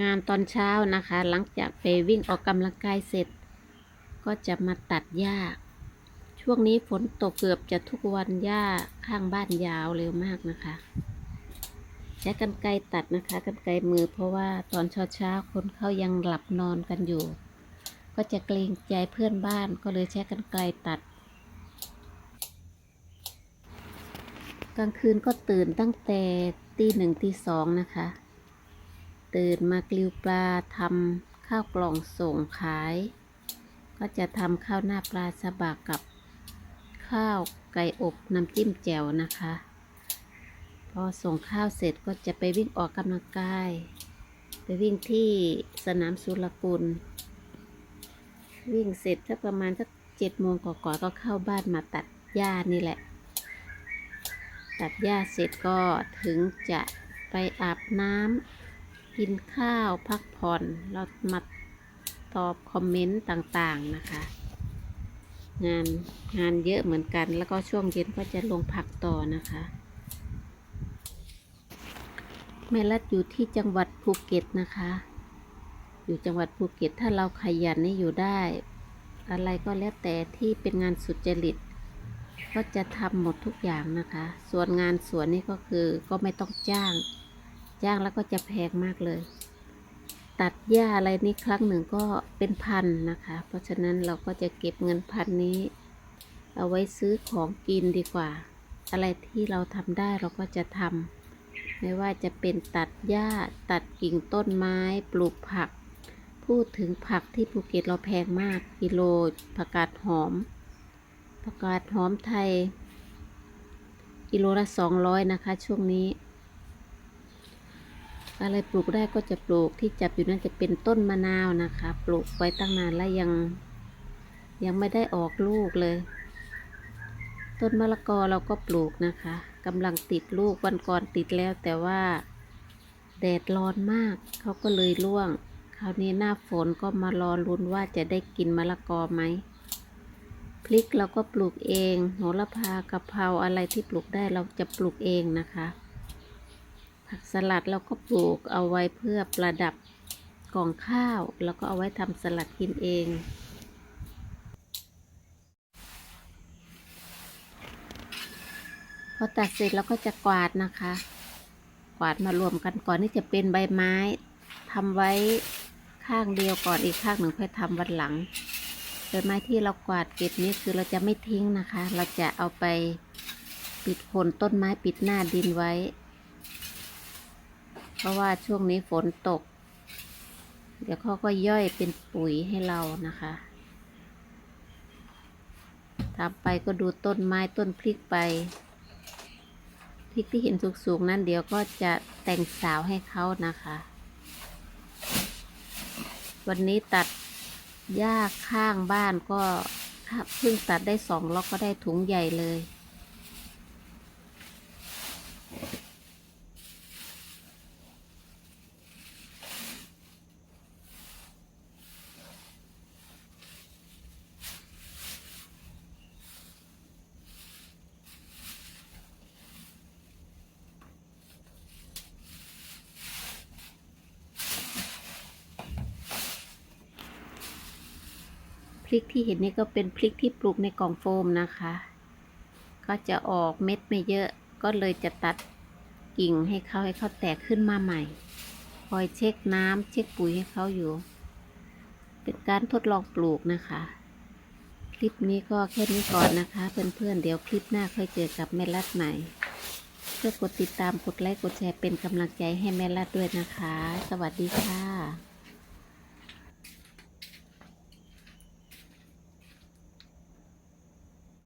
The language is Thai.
งานตอนเช้านะคะ หลังจากไปวิ่งออกกำลังกายเสร็จ ก็จะมาตัดหญ้า ช่วงนี้ฝนตกเกือบจะทุกวันหญ้าข้างบ้านยาวเร็วมากนะคะ ใช้กันไกตัดนะคะกันไกมือเพราะว่าตอนเช้าเช้าคนเขายังหลับนอนกันอยู่ ก็จะเกรงใจเพื่อนบ้านก็เลยใช้กันไกตัด กลางคืนก็ตื่นตั้งแต่ตีหนึ่งตีสองนะคะ ตื่นมากลิวปลาทำข้าวกล่องส่งขาย ก็จะทำข้าวหน้าปลาสบากกับข้าวไก่อบน้ำจิ้มแจ่วนะคะ พอส่งข้าวเสร็จก็จะไปวิ่งออกกำลังกาย ไปวิ่งที่สนามสุรกุล วิ่งเสร็จสักประมาณสักเจ็ดโมงกว่าก็เข้าบ้านมาตัดหญ้านี่แหละ ตัดหญ้าเสร็จก็ถึงจะไปอาบน้ำ กินข้าวพักผ่อน เรามาตอบคอมเมนต์ต่างๆนะคะ งานงานเยอะเหมือนกัน แล้วก็ช่วงเย็นก็จะลงพักต่อนะคะแม่รัดอยู่ที่จังหวัดภูเก็ตนะคะ อยู่จังหวัดภูเก็ตถ้าเราขยันนี่อยู่ได้ อะไรก็แล้วแต่ที่เป็นงานสุจริต ก็จะทำหมดทุกอย่างนะคะ ส่วนงานสวนนี่ก็คือก็ไม่ต้องจ้าง จ้างแล้วก็จะแพงมากเลย ตัดหญ้าอะไรนี่ครั้งหนึ่งก็เป็นพันนะคะ เพราะฉะนั้นเราก็จะเก็บเงินพันนี้ เอาไว้ซื้อของกินดีกว่า อะไรที่เราทำได้เราก็จะทำไม่ว่าจะเป็นตัดหญ้าตัดกิ่งต้นไม้ปลูกผัก พูดถึงผักที่ภูเก็ตเราแพงมากกิโลผักกาดหอมผักกาดหอมไทยกิโลละสองร้อยนะคะ ช่วงนี้ อะไรปลูกได้ก็จะปลูกที่จับอยู่นั่นจะเป็นต้นมะนาวนะคะ ปลูกไว้ตั้งนานแล้วยัง ยังไม่ได้ออกลูกเลย ต้นมะละกอเราก็ปลูกนะคะกำลังติดลูกวันก่อนติดแล้วแต่ว่า แดดร้อนมากเขาก็เลยร่วง คราวนี้หน้าฝนก็มารอลุ้นว่าจะได้กินมะละกอไหมพริกเราก็ปลูกเองโหระพากะเพราอะไรที่ปลูกได้เราจะปลูกเองนะคะ ผักสลัดเราก็ปลูกเอาไว้เพื่อประดับกล่องข้าว แล้วก็เอาไว้ทำสลัดกินเอง พอตัดเสร็จเราก็จะกวาดนะคะ กวาดมารวมกันก่อนนี่จะเป็นใบไม้ทำไว้ข้างเดียวก่อนอีกข้างหนึ่งค่อยทำวันหลังใบไม้ที่เรากวาดเก็บนี้คือเราจะไม่ทิ้งนะคะ เราจะเอาไปปิดโคนต้นไม้ปิดหน้าดินไว้ เพราะว่าช่วงนี้ฝนตก เดี๋ยวเขาก็ย่อยเป็นปุ๋ยให้เรานะคะทำไปก็ดูต้นไม้ต้นพริกไป พริกที่เห็นสูงๆนั้นเดี๋ยวก็จะแต่งสาวให้เขานะคะ วันนี้ตัดหญ้าข้างบ้านก็เพิ่งตัดได้สองล็อกก็ได้ถุงใหญ่เลย ริกที่เห็นนี่ก็เป็นพริกที่ปลูกในกล่องโฟมนะคะ ก็จะออกเม็ดไม่เยอะก็เลยจะตัดกิ่งให้เขาให้เขาแตกขึ้นมาใหม่ คอยเช็คน้ำเช็คปุ๋ยให้เขาอยู่ เป็นการทดลองปลูกนะคะ คลิปนี้ก็แค่นี้ก่อนนะคะ เพื่อนๆเดี๋ยวคลิปหน้าค่อยเจอกับแม่รัดใหม่เพื่อกดติดตามกดไลค์กดแชร์เป็นกำลังใจให้แม่รัดด้วยนะคะ สวัสดีค่ะ